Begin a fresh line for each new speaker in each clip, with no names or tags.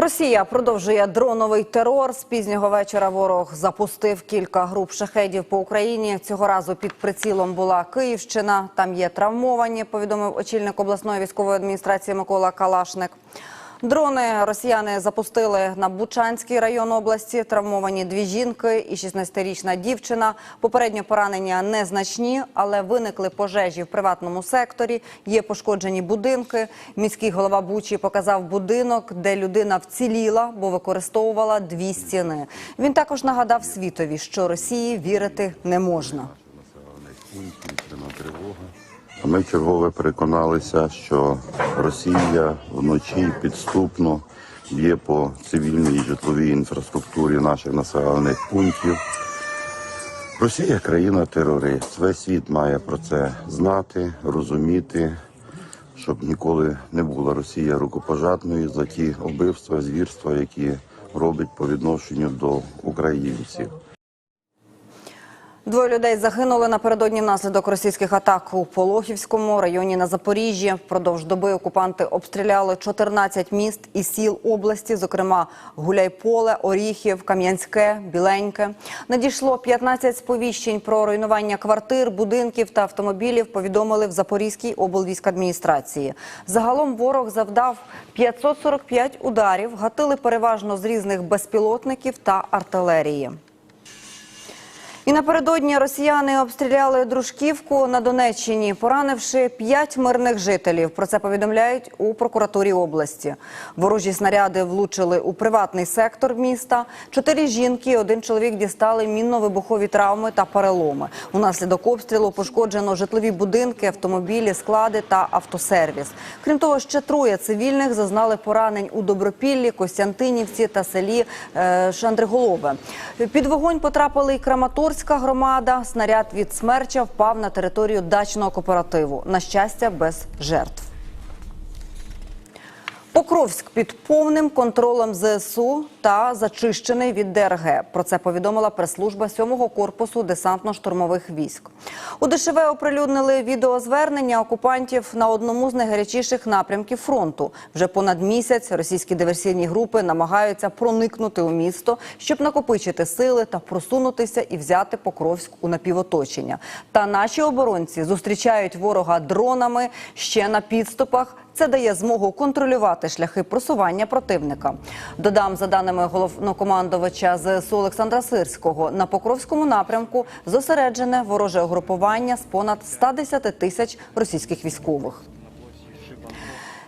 Росія продовжує дроновий терор. З пізнього вечора ворог запустив кілька груп шахедів по Україні. Цього разу під прицілом була Київщина. Там є травмовані. Повідомив очільник обласної військової адміністрації Микола Калашник. Дрони росіяни запустили на Бучанський район області. Травмовані дві жінки і 16-річна дівчина. Попередньо поранення незначні, але виникли пожежі в приватному секторі. Є пошкоджені будинки. Міський голова Бучі показав будинок, де людина вціліла, бо використовувала дві стіни. Він також нагадав світові, що Росії вірити не можна.
Ми чергове переконалися, що Росія вночі підступно б'є по цивільній житловій інфраструктурі наших населених пунктів. Росія країна-терорист. Весь світ має про це знати, розуміти, щоб ніколи не була Росія рукопожатною за ті убивства, звірства, які робить по відношенню до українців.
Двоє людей загинули напередодні внаслідок російських атак у Пологівському районі на Запоріжжі. Впродовж доби окупанти обстріляли 14 міст і сіл області, зокрема Гуляйполе, Оріхів, Кам'янське, Біленьке. Надійшло 15 сповіщень про руйнування квартир, будинків та автомобілів. Повідомили в Запорізькій облвійськадміністрації. Загалом ворог завдав 545 ударів, гатили переважно з різних безпілотників та артилерії. І напередодні росіяни обстріляли Дружківку на Донеччині, поранивши п'ять мирних жителів. Про це повідомляють у прокуратурі області. Ворожі снаряди влучили у приватний сектор міста. Чотири жінки, один чоловік дістали мінно-вибухові травми та переломи. Унаслідок обстрілу пошкоджено житлові будинки, автомобілі, склади та автосервіс. Крім того, ще троє цивільних зазнали поранень у Добропіллі, Костянтинівці та селі е, Шандриголове. Під вогонь потрапили і Краматорська громада. Снаряд від смерча впав на територію дачного кооперативу. На щастя, без жертв. Покровськ під повним контролем ЗСУ та зачищений від ДРГ. Про це повідомила прес-служба 7-го корпусу десантно-штурмових військ. У ДШВ оприлюднили відеозвернення окупантів на одному з найгарячіших напрямків фронту. Вже понад місяць російські диверсійні групи намагаються проникнути у місто, щоб накопичити сили та просунутися і взяти Покровськ у напівоточення. Та наші оборонці зустрічають ворога дронами ще на підступах. Це дає змогу контролювати шляхи просування противника. Додам, за даними головнокомандувача ЗСУ Олександра Сирського, на Покровському напрямку зосереджене вороже угрупування з понад 110 тисяч російських військових.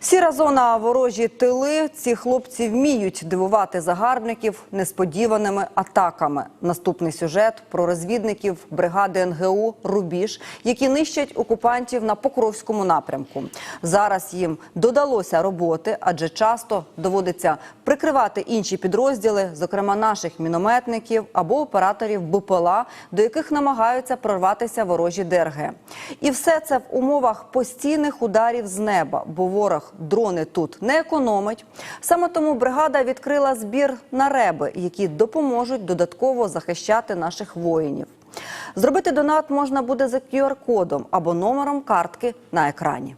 Сіра зона ворожі тили. Ці хлопці вміють дивувати загарбників несподіваними атаками. Наступний сюжет про розвідників бригади НГУ Рубіж, які нищать окупантів на Покровському напрямку. Зараз їм додалося роботи, адже часто доводиться прикривати інші підрозділи, зокрема наших мінометників або операторів БПЛА, до яких намагаються прорватися ворожі ДРГ. І все це в умовах постійних ударів з неба, бо ворог дрони тут не економить. Саме тому бригада відкрила збір на реби, які допоможуть додатково захищати наших воїнів. Зробити донат можна буде за QR-кодом або номером картки на екрані.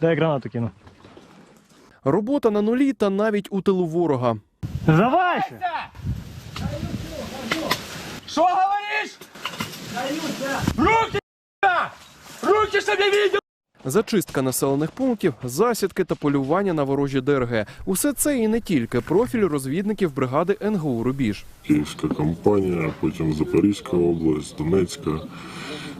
Дай гранату кину.
Робота на нулі та навіть у тилу ворога.
Сдавайся!
Что говоришь? Руки! Я видел!
Зачистка населених пунктів, засідки та полювання на ворожі ДРГ. Усе це і не тільки профіль розвідників бригади НГУ Рубіж.
Київська компанія, потім Запорізька область, Донецька,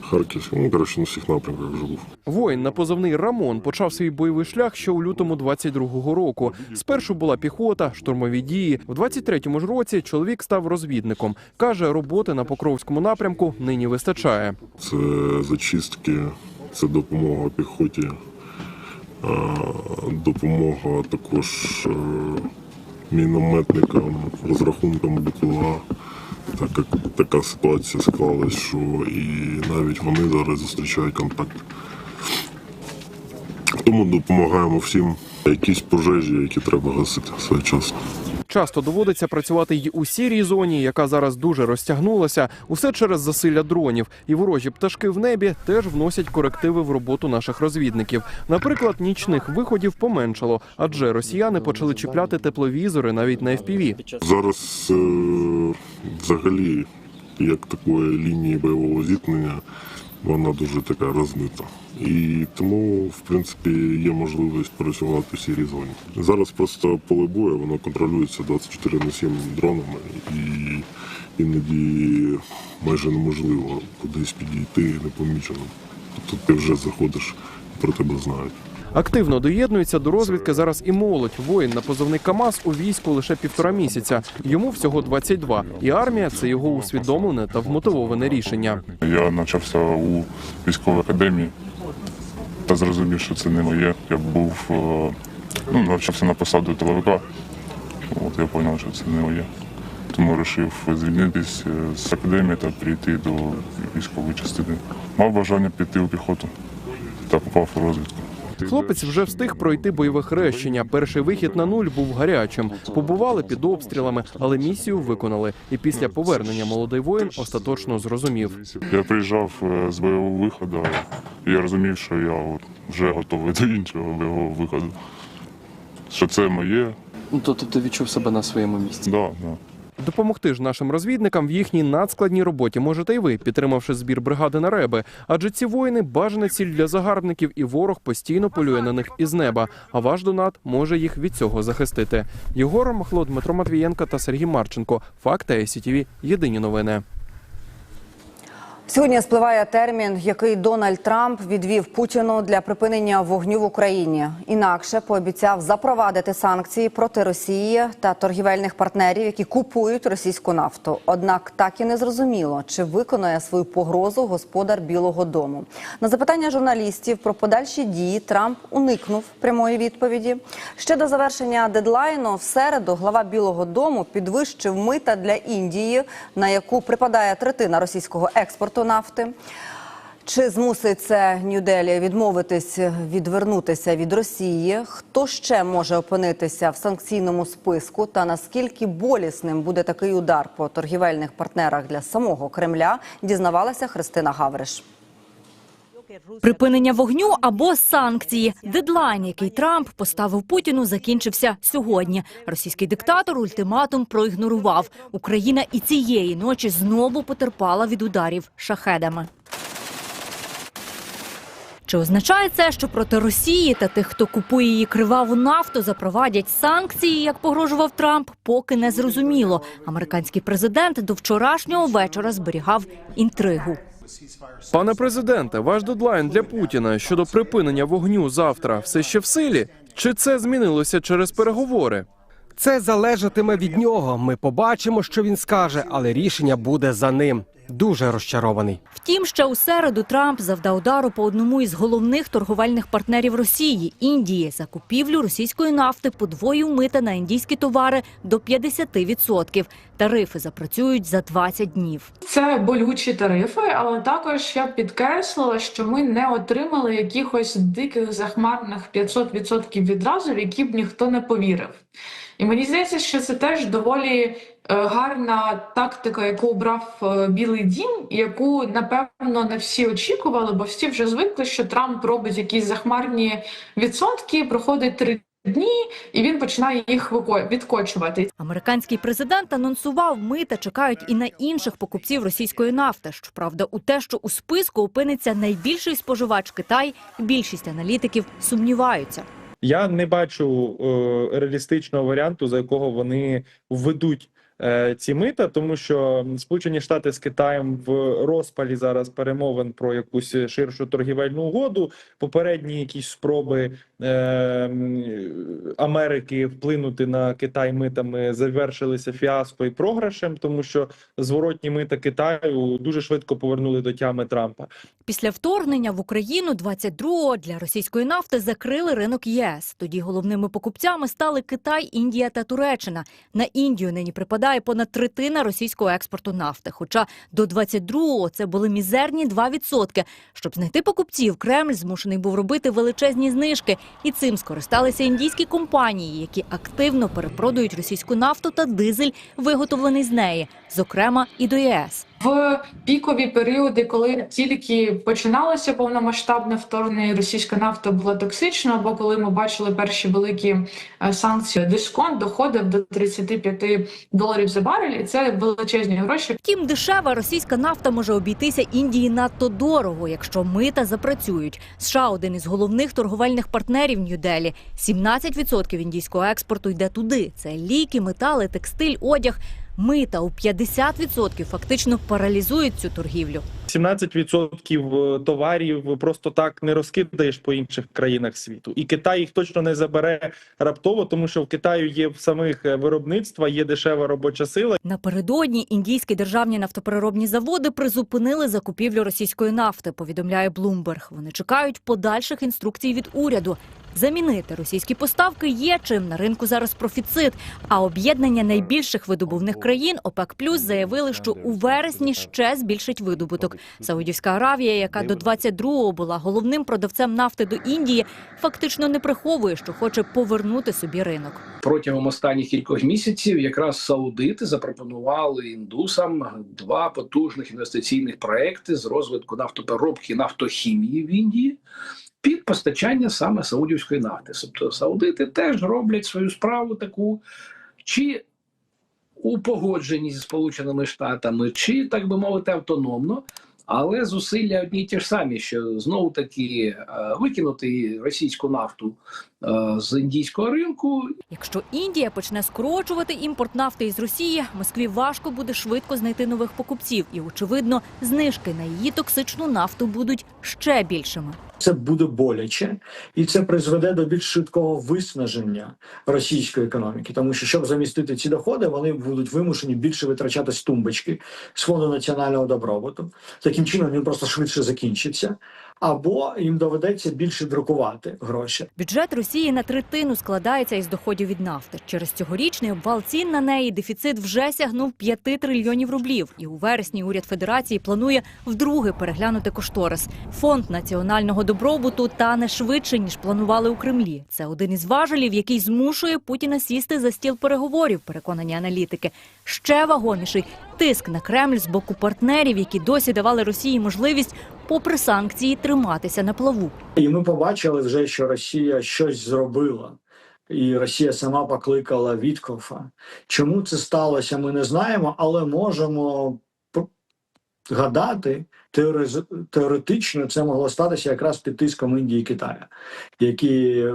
Харківська. Ну, коротше, на всіх напрямках вже був.
Воїн на позивний Рамон почав свій бойовий шлях ще у лютому 22-го року. Спершу була піхота, штурмові дії. В 23-му ж році чоловік став розвідником. каже, роботи на Покровському напрямку нині вистачає.
Це зачистки, це допомога піхоті, допомога також е, мінометникам, розрахункам БПЛА. Так як така ситуація склалась, що і навіть вони зараз зустрічають контакт. Тому допомагаємо всім якісь пожежі, які треба гасити своєчасно.
Часто доводиться працювати й у сірій зоні, яка зараз дуже розтягнулася. Усе через засилля дронів. І ворожі пташки в небі теж вносять корективи в роботу наших розвідників. Наприклад, нічних виходів поменшало, адже росіяни почали чіпляти тепловізори навіть на FPV.
Зараз е, взагалі, як такої лінії бойового зіткнення, вона дуже така розмита. І тому, в принципі, є можливість працювати в сірій зоні. Зараз просто поле бою, воно контролюється 24 на 7 дронами, і іноді майже неможливо кудись підійти непоміченим. Тобто ти вже заходиш, про тебе знають.
Активно доєднується до розвідки зараз і молодь. Воїн на позовний КАМАЗ у війську лише півтора місяця. Йому всього 22. І армія це його усвідомлене та вмотивоване рішення.
Я навчався у військовій академії та зрозумів, що це не моє. Я був е, ну, навчався на посаду тиловика. От я зрозумів, що це не моє. Тому вирішив звільнитись е, з академії та прийти до військової частини. Мав бажання піти у піхоту та попав у розвідку.
Хлопець вже встиг пройти бойове хрещення. Перший вихід на нуль був гарячим. Побували під обстрілами, але місію виконали. І після повернення молодий воїн остаточно зрозумів.
Я приїжджав е, з бойового виходу, і я розумів, що я вже готовий до іншого бойового виходу. Що це моє,
Ну, тобто ти відчув себе на своєму місці.
да, да.
Допомогти ж нашим розвідникам в їхній надскладній роботі можете й ви, підтримавши збір бригади на реби. Адже ці воїни бажана ціль для загарбників, і ворог постійно полює на них із неба. А ваш донат може їх від цього захистити. Єгор Махло, Дмитро Матвієнко та Сергій Марченко. Факти СІТІВІ. Єдині новини.
Сьогодні спливає термін, який Дональд Трамп відвів Путіну для припинення вогню в Україні. Інакше пообіцяв запровадити санкції проти Росії та торгівельних партнерів, які купують російську нафту. Однак так і не зрозуміло, чи виконає свою погрозу господар Білого Дому. На запитання журналістів про подальші дії Трамп уникнув прямої відповіді. Ще до завершення дедлайну в середу глава Білого Дому підвищив мита для Індії, на яку припадає третина російського експорту нафти. Чи змусить це Нью-Делі відмовитись відвернутися від Росії? Хто ще може опинитися в санкційному списку? Та наскільки болісним буде такий удар по торгівельних партнерах для самого Кремля? Дізнавалася Христина Гавриш.
Припинення вогню або санкції. Дедлайн, який Трамп поставив Путіну, закінчився сьогодні. Російський диктатор ультиматум проігнорував. Україна і цієї ночі знову потерпала від ударів шахедами. Чи означає це, що проти Росії та тих, хто купує її криваву нафту, запровадять санкції, як погрожував Трамп, поки не зрозуміло. Американський президент до вчорашнього вечора зберігав інтригу.
Пане президенте, ваш дедлайн для Путіна щодо припинення вогню завтра все ще в силі? Чи це змінилося через переговори?
Це залежатиме від нього. Ми побачимо, що він скаже, але рішення буде за ним. Дуже розчарований.
Втім, ще у середу Трамп завдав удару по одному із головних торговельних партнерів Росії Індії. За купівлю російської нафти подвоїв мита на індійські товари до 50%. Тарифи запрацюють за 20 днів.
Це болючі тарифи, але також я підкреслила, що ми не отримали якихось диких захмарних 500% відразу, в які б ніхто не повірив. І мені здається, що це теж доволі гарна тактика, яку обрав е, Білий Дім, яку напевно не всі очікували, бо всі вже звикли, що Трамп робить якісь захмарні відсотки, проходить три дні, і він починає їх відкочувати.
Американський президент анонсував, мита чекають і на інших покупців російської нафти. Щоправда, у те, що у списку опиниться найбільший споживач Китай, більшість аналітиків сумніваються.
Я не бачу е, реалістичного варіанту, за якого вони введуть е, ці мита, тому що Сполучені Штати з Китаєм в розпалі зараз перемовин про якусь ширшу торгівельну угоду. Попередні якісь спроби е, Америки вплинути на Китай митами завершилися фіаско і програшем, тому що зворотні мита Китаю дуже швидко повернули до тями Трампа.
Після вторгнення в Україну 22-го для російської нафти закрили ринок ЄС. Тоді головними покупцями стали Китай, Індія та Туреччина. На Індію нині припадає складає понад третина російського експорту нафти. Хоча до 22-го це були мізерні 2%. Щоб знайти покупців, Кремль змушений був робити величезні знижки, і цим скористалися індійські компанії, які активно перепродають російську нафту та дизель, виготовлений з неї, зокрема і до ЄС.
В пікові періоди, коли тільки починалося повномасштабне вторгнення, російська нафта була токсична, або коли ми бачили перші великі е, санкції, дисконт доходив до 35 доларів за барель, і це величезні гроші.
Втім, дешева російська нафта може обійтися Індії надто дорого, якщо мита запрацюють. США один із головних торговельних партнерів Нью-Делі. 17% індійського експорту йде туди. Це ліки, метали, текстиль, одяг. Мита у 50% фактично паралізують цю торгівлю.
17% товарів просто так не розкидаєш по інших країнах світу. І Китай їх точно не забере раптово, тому що в Китаю є в самих е, виробництва, є дешева робоча сила.
Напередодні індійські державні нафтопереробні заводи призупинили закупівлю російської нафти. Повідомляє Bloomberg. Вони чекають подальших інструкцій від уряду. Замінити російські поставки є чим на ринку зараз профіцит. А об'єднання найбільших видобувних країн ОПЕК Плюс заявили, що у вересні ще збільшить видобуток. Саудівська Аравія, яка до 22-го була головним продавцем нафти до Індії, фактично не приховує, що хоче повернути собі ринок.
протягом останніх кількох місяців якраз саудити запропонували індусам два потужних інвестиційних проекти з розвитку нафтопереробки нафтохімії в Індії під постачання саме саудівської нафти. Тобто саудити теж роблять свою справу таку, чи у погодженні зі Сполученими Штатами, чи так би мовити, автономно. Але зусилля одні ті ж самі, що знову таки е, викинути російську нафту з індійського ринку
Якщо Індія почне скорочувати імпорт нафти із Росії, Москві важко буде швидко знайти нових покупців, і очевидно, знижки на її токсичну нафту будуть ще більшими.
Це буде боляче, і це призведе до більш швидкого виснаження російської економіки, тому що щоб замістити ці доходи, вони будуть вимушені більше витрачати з тумбочки з фонду національного добробуту. Таким чином він просто швидше закінчиться, або їм доведеться більше друкувати гроші.
Бюджет Росії на третину складається із доходів від нафти. Через цьогорічний обвал цін на неї дефіцит вже сягнув 5 трильйонів рублів. І у вересні уряд федерації планує вдруге переглянути кошторис. Фонд національного добробуту тане швидше ніж планували у Кремлі. Це один із важелів, який змушує Путіна сісти за стіл переговорів. Переконані аналітики. Ще вагоміший тиск на Кремль з боку партнерів, які досі давали Росії можливість, попри санкції, триматися на плаву.
І ми побачили вже, що Росія щось зробила. І Росія сама покликала Віткофа. Чому це сталося, ми не знаємо, але можемо гадати, теоретично це могло статися якраз під тиском Індії і Китаю, які,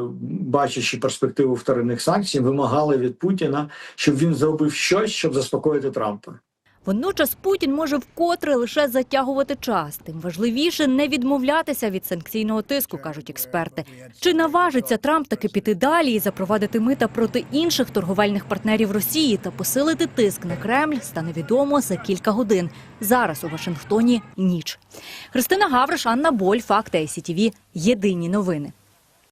бачачи перспективу вторинних санкцій, вимагали від Путіна, щоб він зробив щось, щоб заспокоїти Трампа.
Водночас Путін може вкотре лише затягувати час. Тим важливіше не відмовлятися від санкційного тиску, кажуть експерти. Чи наважиться Трамп таки піти далі і запровадити мита проти інших торговельних партнерів Росії та посилити тиск на Кремль, стане відомо за кілька годин. Зараз у Вашингтоні ніч. Христина Гавриш, Анна Боль, Факти ICTV. Єдині новини.